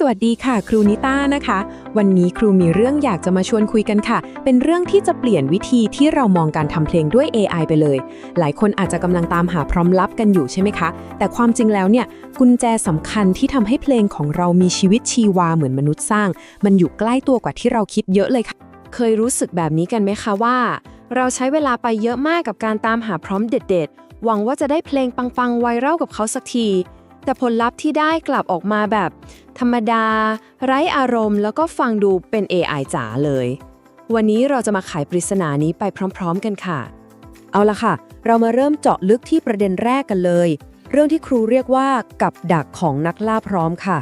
สวัสดีค่ะ ครูนิต้านะคะ วันนี้ครูมีเรื่องอยากจะมาชวนคุยกันค่ะ เป็นเรื่องที่จะเปลี่ยนวิธีที่เรามองการทำเพลงด้วย AI ไปเลย หลายคนอาจจะกำลังตามหาพร้อมลับกันอยู่ใช่ไหมคะ แต่ความจริงแล้วเนี่ย กุญแจสำคัญที่ทำให้เพลงของเรามีชีวิตชีวาเหมือนมนุษย์สร้าง มันอยู่ใกล้ตัวกว่าที่เราคิดเยอะเลยค่ะ เคยรู้สึกแบบนี้กันไหมคะว่า เราใช้เวลาไปเยอะมากกับการตามหาพร้อมเด็ด ๆ หวังว่าจะได้เพลงปังๆไวรัลกับเขาสักที แต่ผลลัพธ์ที่ได้กลับออกมาแบบ ธรรมดา ไร้อารมณ์ แล้วก็ฟังดูเป็น AI จ๋าเลย วันนี้เราจะมาไขปริศนานี้ไปพร้อม ๆ กันค่ะ เอาละค่ะ เรามาเริ่มเจาะลึกที่ประเด็นแรกกันเลย เรื่องที่ครูเรียกว่ากับดักของนักล่าพร้อมค่ะ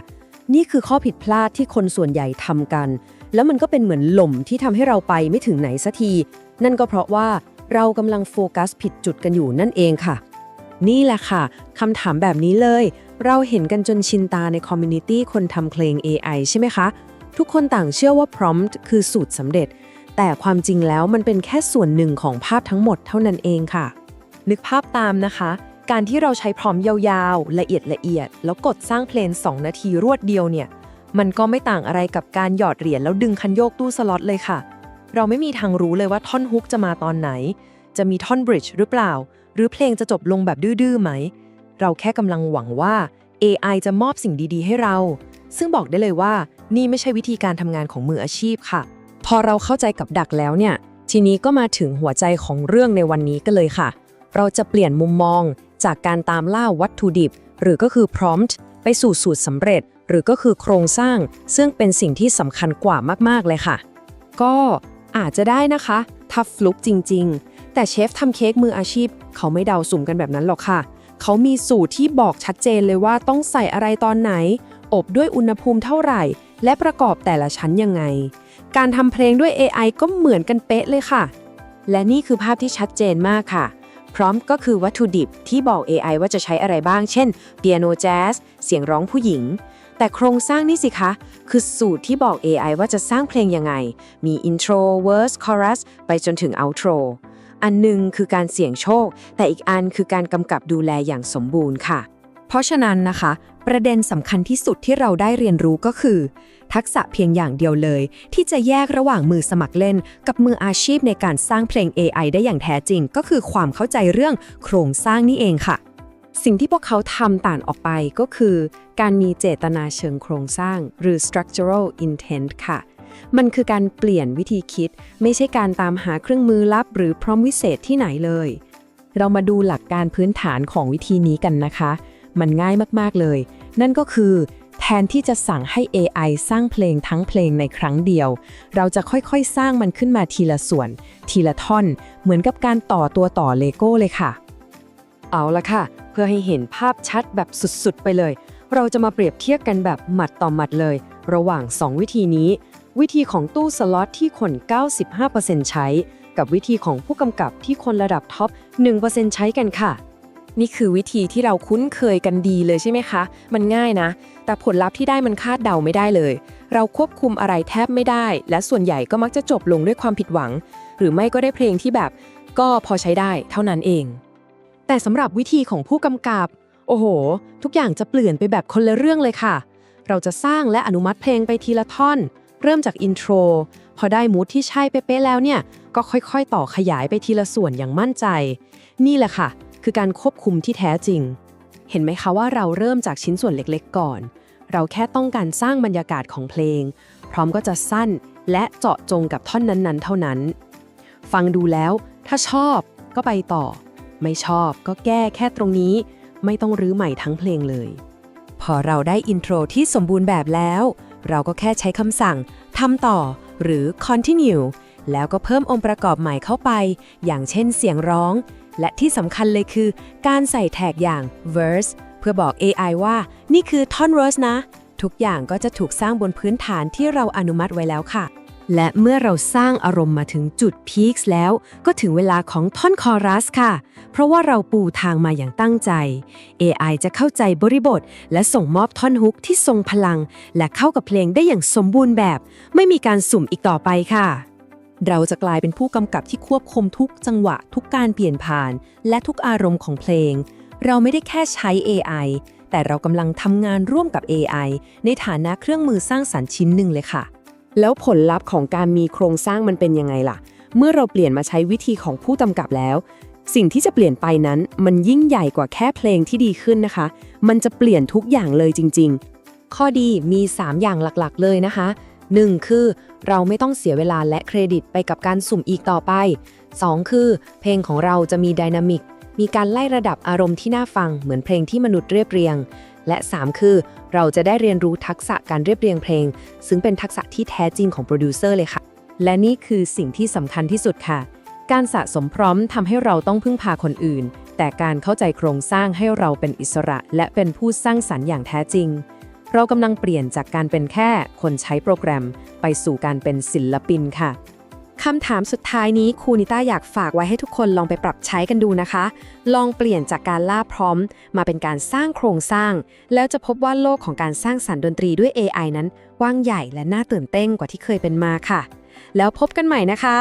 นี่คือข้อผิดพลาดที่คนส่วนใหญ่ทำกัน แล้วมันก็เป็นเหมือนหล่มที่ทำให้เราไปไม่ถึงไหนสักที นั่นก็เพราะว่าเรากำลังโฟกัสผิดจุดกันอยู่นั่นเองค่ะ นี่แหละค่ะคำถามแบบนี้เลย เราเห็นกันจนชินตาในคอมมูนิตี้คนทำเพลง AI ใช่ไหมคะ ทุกคนต่างเชื่อว่า prompt คือสูตรสำเร็จ แต่ความจริงแล้วมันเป็นแค่ส่วนหนึ่งของภาพทั้งหมดเท่านั้นเองค่ะ นึกภาพตามนะคะ การที่เราใช้พร้อมยาวๆ ละเอียดละเอียด แล้วกดสร้างเพลง 2 นาทีรวดเดียวเนี่ย มันก็ไม่ต่างอะไรกับการหยอดเหรียญแล้วดึงคันโยกตู้สล็อตเลยค่ะ เราไม่มีทางรู้เลยว่าท่อนฮุกจะมาตอนไหน จะมีท่อนบริดจ์หรือเปล่า หรือเพลงจะจบลงแบบดื้อๆไหม เราแค่กำลังหวังว่า AI จะมอบสิ่งดีๆ ให้เรา ซึ่งบอกได้เลยว่านี่ไม่ใช่วิธีการทำงานของมืออาชีพค่ะ พอเราเข้าใจกับดักแล้วเนี่ย ทีนี้ก็มาถึงหัวใจของเรื่องในวันนี้กันเลยค่ะ เราจะเปลี่ยนมุมมองจากการตามล่าวัตถุดิบ หรือก็คือ prompt ไปสู่สูตรสำเร็จ หรือก็คือโครงสร้าง ซึ่งเป็นสิ่งที่สำคัญกว่ามากๆเลยค่ะ ก็อาจจะได้นะคะ ถ้าฟลุกจริง ๆ แต่เชฟทำเค้กมืออาชีพ เขาไม่เดาสุ่มกันแบบนั้นหรอกค่ะ เขามีสูตรที่บอกชัดเจนเลยว่าต้องใส่อะไรตอนไหน อบด้วยอุณหภูมิเท่าไหร่ และประกอบแต่ละชั้นยังไง การทำเพลงด้วย AI ก็เหมือนกันเป๊ะเลยค่ะ และนี่คือภาพที่ชัดเจนมากค่ะ พร้อมก็คือวัตถุดิบที่บอก AI ว่าจะใช้อะไรบ้าง เช่นเปียโนแจ๊สเสียงร้องผู้หญิงแต่โครงสร้างนี่สิคะ คือสูตรที่บอก AI ว่าจะสร้างเพลงยังไง มี intro verse chorus ไปจนถึง outro อั อันหนึ่งคือการเสี่ยงโชค แต่อีกอันคือการกำกับดูแลอย่างสมบูรณ์ค่ะ เพราะฉะนั้นนะคะ ประเด็นสำคัญที่สุดที่เราได้เรียนรู้ก็คือ ทักษะเพียงอย่างเดียวเลย ที่จะแยกระหว่างมือสมัครเล่น กับมืออาชีพในการสร้างเพลง AI ได้อย่างแท้จริง ก็คือความเข้าใจเรื่องโครงสร้างนี่เองค่ะ สิ่งที่พวกเขาทำต่างออกไปก็คือ การมีเจตนาเชิงโครงสร้าง หรือ structural intent ค่ะ มันคือการเปลี่ยนวิธีคิด ไม่ใช่การตามหาเครื่องมือลับ หรือพร้อมวิเศษที่ไหนเลย เรามาดูหลักการพื้นฐานของวิธีนี้กันนะคะ มันง่ายมากๆเลย นั่นก็คือ แทนที่จะสั่งให้ AI สร้างเพลงทั้งเพลงในครั้งเดียว เราจะค่อยๆ สร้างมันขึ้นมาทีละส่วน ทีละท่อน เหมือนกับการต่อตัวต่อเลโก้เลยค่ะ เอาละค่ะ เพื่อให้เห็นภาพชัดแบบสุดๆ ไปเลย เราจะมาเปรียบเทียบกันแบบหมัดต่อหมัดเลย ระหว่าง 2 วิธีนี้ วิธีของตู้สล็อตที่คน 95%ใช้ กับวิธีของผู้กำกับที่คนระดับท็อป 1%ใช้กันค่ะ นี่คือวิธีที่เราคุ้นเคยกันดีเลยใช่ไหมคะ มันง่ายนะ แต่ผลลัพธ์ที่ได้มันคาดเดาไม่ได้เลย เราควบคุมอะไรแทบไม่ได้ และส่วนใหญ่ก็มักจะจบลงด้วยความผิดหวัง หรือไม่ก็ได้เพลงที่แบบ ก็พอใช้ได้เท่านั้นเอง แต่สำหรับวิธีของผู้กำกับ โอ้โห ทุกอย่างจะเปลี่ยนไปแบบคนละเรื่องเลยค่ะ เราจะสร้างและอนุมัติเพลงไปทีละท่อน เริ่มจากอินโทรพอได้มูทที่ใช่เป๊ะๆแล้วเนี่ย ก็ค่อยๆ ต่อขยายไปทีละส่วนอย่างมั่นใจ นี่แหละค่ะ คือการควบคุมที่แท้จริง เห็นไหมคะว่าเราเริ่มจากชิ้นส่วนเล็กๆ ก่อน เราแค่ต้องการสร้างบรรยากาศของเพลง พร้อมก็จะสั้นและเจาะจงกับท่อนนั้นๆ เท่านั้น ฟังดูแล้ว ถ้าชอบก็ไปต่อ ไม่ชอบก็แก้แค่ตรงนี้ ไม่ต้องรื้อใหม่ทั้งเพลงเลย พอเราได้อินโทรที่สมบูรณ์แบบแล้ว เราก็แค่ใช้คำสั่งทำต่อ หรือ continue แล้วก็เพิ่มองค์ประกอบใหม่เข้าไป อย่างเช่นเสียงร้อง และที่สำคัญเลยคือ การใส่แท็กอย่าง verse เพื่อบอก AI ว่า นี่คือท่อน verse นะ ทุกอย่างก็จะถูกสร้างบนพื้นฐานที่เราอนุมัติไว้แล้วค่ะ และเมื่อเราสร้างอารมณ์มาถึงจุดพีคแล้ว ก็ถึงเวลาของท่อนคอรัสค่ะ เพราะว่าเราปูทางมาอย่างตั้งใจ AI จะเข้าใจบริบท และส่งมอบท่อนฮุกที่ทรงพลัง และเข้ากับเพลงได้อย่างสมบูรณ์แบบ ไม่มีการสุ่มอีกต่อไปค่ะ เราจะกลายเป็นผู้กำกับที่ควบคุมทุกจังหวะ ทุกการเปลี่ยนผ่าน และทุกอารมณ์ของเพลง เราไม่ได้แค่ใช้ AI แแต่เรากำลังทำงานร่วมกับ AI ในฐานะเครื่องมือสร้างสรรค์ชิ้นหนึ่งเลยค่ะ แล้วผลลัพธ์ของการมีโครงสร้างมันเป็นยังไงล่ะ เมื่อเราเปลี่ยนมาใช้วิธีของผู้กำกับแล้ว สิ่งที่จะเปลี่ยนไปนั้น มันยิ่งใหญ่กว่าแค่เพลงที่ดีขึ้นนะคะ มันจะเปลี่ยนทุกอย่างเลยจริง ๆ ข้อดีมี 3 อย่างหลักๆ เลยนะคะ 1. คือ เราไม่ต้องเสียเวลาและเครดิตไปกับการสุ่มอีกต่อไป 2. คือ เพลงของเราจะมีไดนามิกมีการไล่ระดับอารมณ์ที่น่าฟังเหมือนเพลงที่มนุษย์เรียบเรียง และ 3 คือ เราจะได้เรียนรู้ทักษะการเรียบเรียงเพลง ซึ่งเป็นทักษะที่แท้จริงของโปรดิวเซอร์เลยค่ะ และนี่คือสิ่งที่สำคัญที่สุดค่ะ การสะสมพร้อมทำให้เราต้องพึ่งพาคนอื่น แต่การเข้าใจโครงสร้างให้เราเป็นอิสระ และเป็นผู้สร้างสรรค์อย่างแท้จริง เรากำลังเปลี่ยนจากการเป็นแค่คนใช้โปรแกรม ไปสู่การเป็นศิลปินค่ะ คำถามสุดท้ายนี้ครูนิต้าอยากฝากไว้ให้ทุกคนลองไปปรับใช้กันดูนะคะ ลองเปลี่ยนจากการล่าพร้อม มาเป็นการสร้างโครงสร้าง แล้วจะพบว่าโลกของการสร้างสรรค์ดนตรีด้วย AI นั้นกว้างใหญ่และน่าตื่นเต้นกว่าที่เคยเป็นมาค่ะ แล้วพบกันใหม่นะคะ